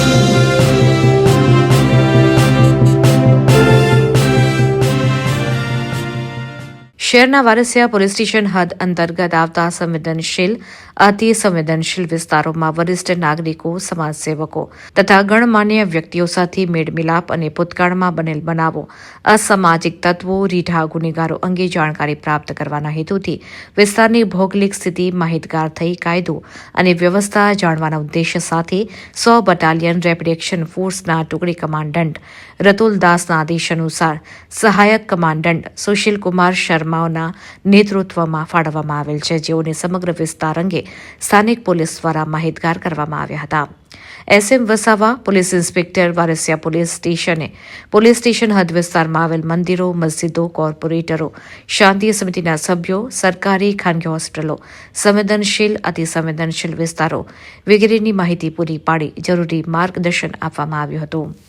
Thank you. શહેરના Varasiya police station હદ અંતર્ગત આવતા સંવેદનશીલ અતિ સંવેદનશીલ વિસ્તારોમાં વરિષ્ઠ નાગરિકો, સમાજસેવકો તથા ગણમાન્ય વ્યક્તિઓ સાથે મેળમિલાપ અને ભૂતકાળમાં બનેલ બનાવો, અસામાજિક તત્વો, રીઢા ગુનેગારો અંગે જાણકારી પ્રાપ્ત કરવાના હેતુથી વિસ્તારની ભૌગોલિક સ્થિતિ માહિતગાર થઈ કાયદો અને વ્યવસ્થા જાણવાના ઉદ્દેશ્ય સાથે સો બટાલિયન રેપિડ એક્શન ફોર્સના ટુકડી કમાન્ડન્ટ રતુલ દાસના આદેશ અનુસાર સહાયક કમાન્ડન્ટ સુશીલકુમાર શર્માઓના નેતૃત્વમાં ફાળવવામાં આવેલ છે. જેઓને સમગ્ર વિસ્તાર અંગે સ્થાનિક પોલીસ દ્વારા માહિતગાર કરવામાં આવ્યા હતા. S M Vasava, police inspector, Varasiya police સ્ટેશને પોલીસ સ્ટેશન હદ વિસ્તારમાં આવેલ મંદિરો, મસ્જિદો, કોર્પોરેટરો, શાંતિ સમિતિના સભ્યો, સરકારી ખાનગી હોસ્પિટલો સંવેદનશીલ અતિ સંવેદનશીલ વિસ્તારો વગેરેની માહિતી પૂરી પાડી જરૂરી માર્ગદર્શન આપવામાં આવ્યું હતું.